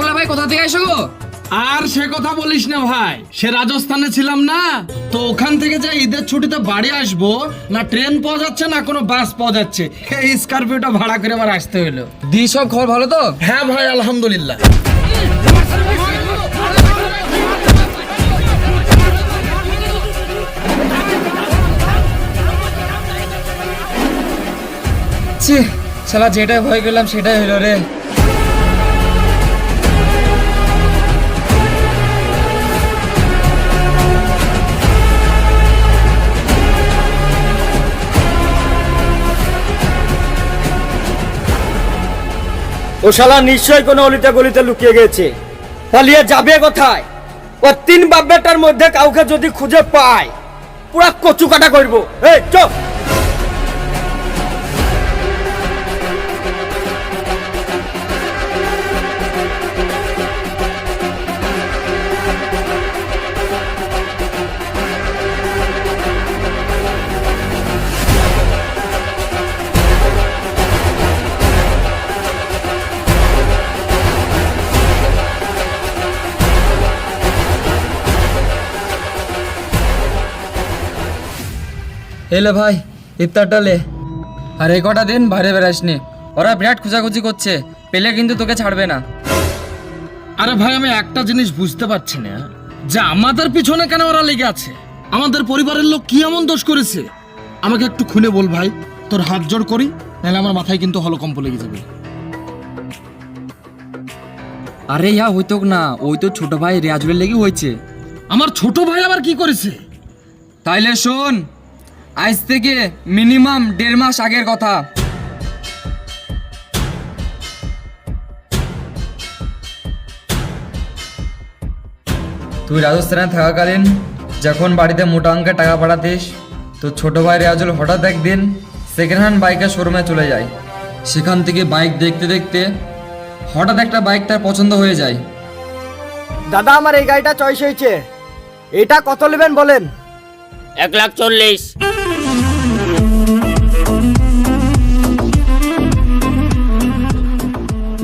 বলা ভাই কোথা থেকে এসো গো? আর সে কথা বলিস না ভাই সে রাজস্থানে ছিলাম না তো ওখান থেকে যে ঈদের ছুটিতে বাড়ি আসব না ট্রেন পাওয়া যাচ্ছে না কোনো বাস পাওয়া যাচ্ছে এই স্করপিওটা ভাড়া করে আবার আসতে হলো দি সব খবর ভালো তো? হ্যাঁ ভাই আলহামদুলিল্লাহ। ছি শালা যেটাই ভয় পেলাম সেটাই হলো রে। ও শালা নিশ্চয় কোনো অলিতে গলিতে লুকিয়ে গেছে। পালিয়ে যাবে কোথায়? ও তিন বাপ বেটার মধ্যে কাউকে যদি খুঁজে পায়, পুরা কচু কাটা করব। এই, চপ! এলে ভাই ইফতারটা লে আর এই কটা দিন বাইরে বেড়াসনি। ওরা বিরাট খোঁজাখুঁজি করছে পেলে কিন্তু তোকে ছাড়বে না। আরে ভাই আমি একটা জিনিস বুঝতে পারছি না। যে আমাদের পিছনে কেন ওরা লেগে আছে? আমাদের পরিবারের লোক কি এমন দোষ করেছে? আমাকে একটু খুলে বল ভাই তোর হাত জোড় করি নাহলে আমার মাথায় কিন্তু হলকম্প লেগে যাবে। আরে ইয়া হইতো না ওই তো ছোট ভাই রেয়াজুলের লেগে হয়েছে আমার ছোট ভাই আবার কি করেছে? তাইলে শোন আজ থেকে মিনিমাম দেড় মাস আগের কথা। তুই রাজস্থানে থাকাকালীন যখন বাড়িতে মোটা অঙ্কের টাকা পাঠাতিস তো ছোট ভাই রেয়াজুল হঠাৎ একদিন সেকেন্ড হ্যান্ড বাইকের শোরুমে চলে যায়। সেখান থেকে বাইক দেখতে দেখতে হঠাৎ একটা বাইক তার পছন্দ হয়ে যায়। দাদা, আমার এই গাড়িটা চয়েস হয়েছে। এটা কত নেবেন বলেন? এক লাখ চল্লিশ।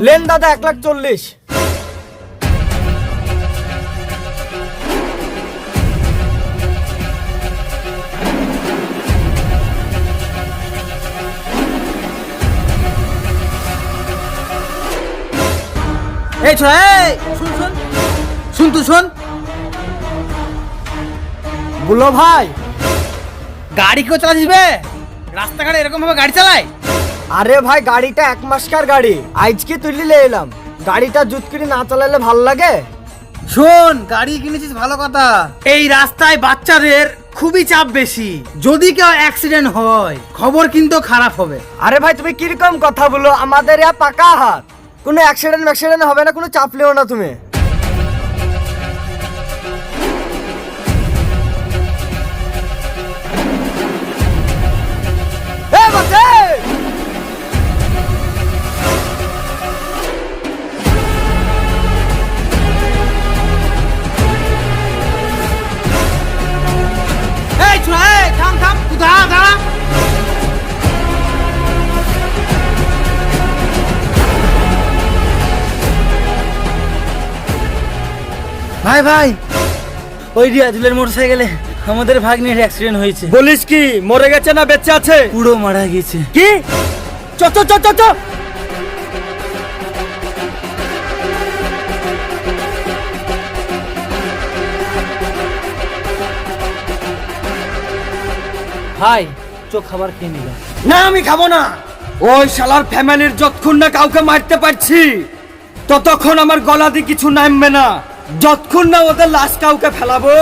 লেন দাদা এক লাখ চল্লিশ। এই ছোড়া এই! শুন শুন। শুন তুই শুন। বলো ভাই। গাড়ি কেউ চালা দিবে? রাস্তাঘাটে এরকম ভাবে গাড়ি চালায়? আরে ভাই গাড়িটা এক মাসকার গাড়ি। আজকে তুলি লে এলাম। গাড়িটা জুত না চালালে ভালো লাগে? শোন গাড়ি কিনেছিস ভালো কথা। এই রাস্তায় বাচ্চাদের খুবই চাপ বেশি। যদি কেউ অ্যাক্সিডেন্ট হয় খবর কিন্তু খারাপ হবে। আরে ভাই তুমি কীরকম কথা বলো? আমাদের ইয়া পাকা হাত। কোনো অ্যাক্সিডেন্ট ম্যাক্সিডেন্ট হবে না কোনো চাপ লিও না তুমি। ভাই ভাই ওই রিয়াজুলের মোটরসাইকেলে আমাদের ভাগ্নের অ্যাক্সিডেন্ট হয়েছে। বলিস কি মরে গেছে না বেঁচে আছে? পুরো মারা গেছে। কি? চ চ চ চ চ। ভাই চোখ খাবার খেয়ে নিলাম। না আমি খাব না। ওই শালার ফ্যামিলির যতক্ষণ না কাউকে মারতে পারছি ততক্ষণ আমার গলা দিয়ে কিছু নামবে না। যতক্ষণ না ওদের লাশ কাউকে ফেলাবো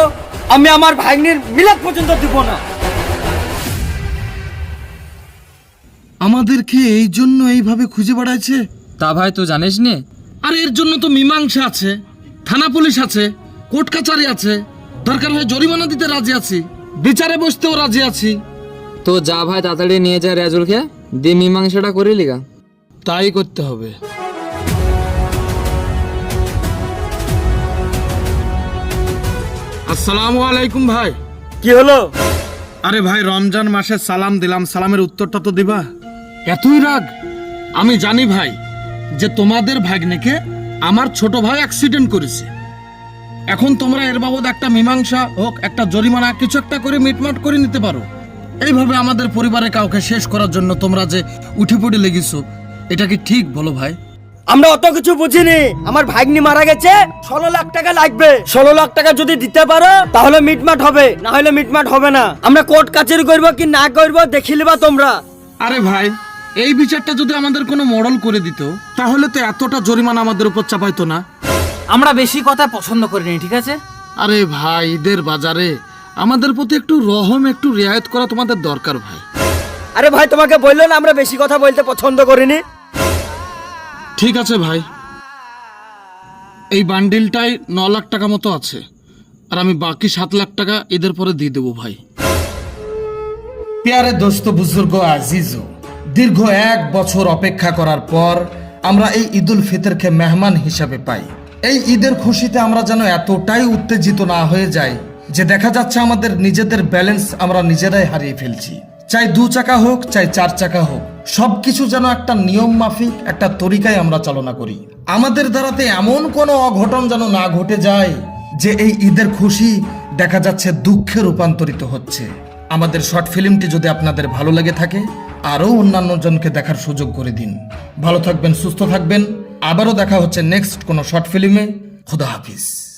আমি আমার ভাগ্নির মিলাদ পর্যন্ত দিব না। আমাদেরকে এই জন্য এইভাবে খুঁজে বেড়াচ্ছে তা ভাই তো জানিস নি। আর এর জন্য তো মীমাংসা আছে থানা পুলিশ আছে কোর্ট কাচারি আছে দরকার হয় জরিমানা দিতে রাজি আছি বিচারে বসতেও রাজি আছি। তো যা ভাই তাড়াতাড়ি নিয়ে যা রেয়াজুলকে দিয়ে মীমাংসাটা করে লিগা তাই করতে হবে। আসসালামু আলাইকুম ভাই। কি হলো? আরে ভাই রমজান মাসে সালাম দিলাম সালামের উত্তরটা তো দিবা। এতই রাগ? আমি জানি ভাই যে তোমাদের ভাগ্নেকে আমার ছোট ভাই অ্যাক্সিডেন্ট করেছে। এখন তোমরা এর বাবদ একটা মীমাংসা হোক একটা জরিমানা কিছু একটা করে মিটমাট করে নিতে পারো। এইভাবে আমাদের পরিবারে কাউকে শেষ করার জন্য তোমরা যে উঠে পড়ে লেগেছো এটা কি ঠিক বলো ভাই? আমরা অত কিছু বুঝিনি। আমার ভাগ্নি মারা গেছে ষোলো লাখ টাকা লাগবে। ষোলো লাখ টাকা যদি দিতে পারো তাহলে মিটমাট হবে না হলে মিটমাট হবে না। আমরা কোর্ট কাচারি করব কি না করব দেখিলিবা তোমরা? আরে ভাই এই বিচারটা যদি আমাদের কোনো মডেল করে দিত তাহলে তো এতটা জরিমানা আমাদের উপর চাপাইতো না। আমরা বেশি কথা পছন্দ করিনি ঠিক আছে? আরে ভাই ঈদের বাজারে আমাদের প্রতি একটু রহম একটু রিয়ায়ত করা তোমাদের দরকার ভাই। আরে ভাই তোমাকে বলল না আমরা বেশি কথা বলতে পছন্দ করিনি? ঠিক আছে ভাই। এই বান্ডিলটাই ন লাখ টাকা মতো আছে। আর আমি বাকি সাত লাখ টাকা ঈদের পরে দিয়ে দেবো ভাই। প্যারে দোস্ত বুজুর্গ আজিজু, দীর্ঘ এক বছর অপেক্ষা করার পর আমরা এই ঈদুল ফিতরকে মেহমান হিসাবে পাই। এই ঈদের খুশিতে আমরা যেন এতটাই উত্তেজিত না হয়ে যাই যে দেখা যাচ্ছে আমাদের নিজেদের ব্যালেন্স আমরা নিজেরাই হারিয়ে ফেলছি। চাই দু চাকা হোক, চাই চার চাকা হোক, সবকিছু যেন একটা নিয়ম মাফিক, একটা তরিকায় আমরা চালনা করি। আমাদের দ্বারাতে এমন কোনো অঘটন যেন না ঘটে যায় যে এই ঈদের খুশি দেখা যাচ্ছে দুঃখে রূপান্তরিত হচ্ছে। আমাদের শর্ট ফিল্মটি যদি আপনাদের ভালো লেগে থাকে, আরও অন্যান্য জনকে দেখার সুযোগ করে দিন। ভালো থাকবেন, সুস্থ থাকবেন। আবারও দেখা হচ্ছে নেক্সট কোনো শর্ট ফিল্মে। খুদা হাফিজ।